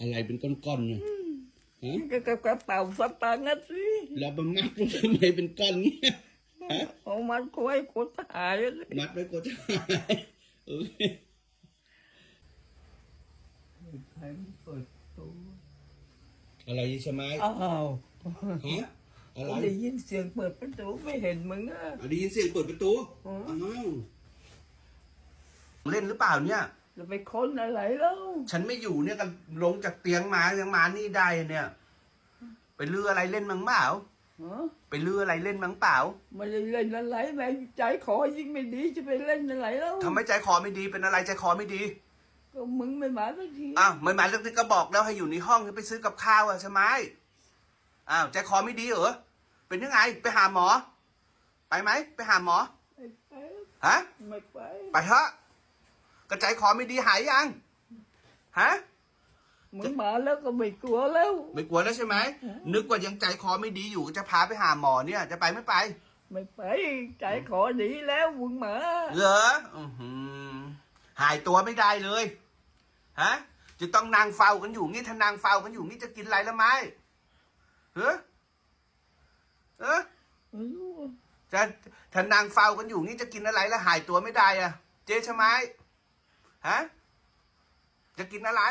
อะไรเป็นก้อนๆเนี่ยฮะก็กระเป๋าสตางค์นะสิแล้วมันมัดลงทำไมเป็นก้อนเงี้ยฮะเอามันคุยคนหายเลยมัดไว้กดหายเออใครมันเปิดประตูอะไรใช่ไหมอ้าวฮะอะไรได้ยินเสียงเปิดประตูไม่เห็นมึงอะได้ยินเสียงเปิดประตูอ๋ออ้าวเล่นหรือเปล่าเนี่ย จะไปค้นอะไรแล้วฉันไม่อยู่เนี่ยกันลงจากเตียงมายังมานี่ได้เนี่ย ไปลืออะไรเล่นมั้งเปล่าฮะไปลืออะไรเล่นมั้งเปล่าไม่ได้เล่นอะไรแม่งใจคอยิ่งไม่ดีจะไปเล่นอะไรแล้วทำให้ใจคอไม่ดีเป็นอะไรใจคอไม่ดีก็มึงไม่มาสักทีอ้าวไม่มาเรื่องที่ก็บอกแล้วให้อยู่ในห้องให้ไปซื้อกับข้าวอะใช่ไหมอ้าวใจคอไม่ดีเหรอเป็นยังไงไปหาหมอ ไปไหมไปหาหมอไม่ไปฮะไม่ไป ไปเถอะ กระใจคอไม่ดีหายยังฮะมึงมาแล้วก็ไม่กลัวแล้ว ไม่กลัวแล้วใช่ไหมนึกว่ายังใจคอไม่ดีอยู่ก็จะพาไปหาหมอเนี่ย จะไปไม่ไป ไม่ไปใจคอดีแล้วมึงมาเหรออื้อหือหายตัวไม่ได้เลยฮะจะต้องนางเฝ้ากันอยู่งี้ถ้านางเฝ้ากันอยู่งี้จะกินอะไรละไหมเฮ้อเออไม่รู้จะถ้านางเฝ้ากันอยู่งี้จะกินอะไรแล้วหายตัวไม่ได้อะเจ๊ใช่ไหม ฮะจะกินอะไร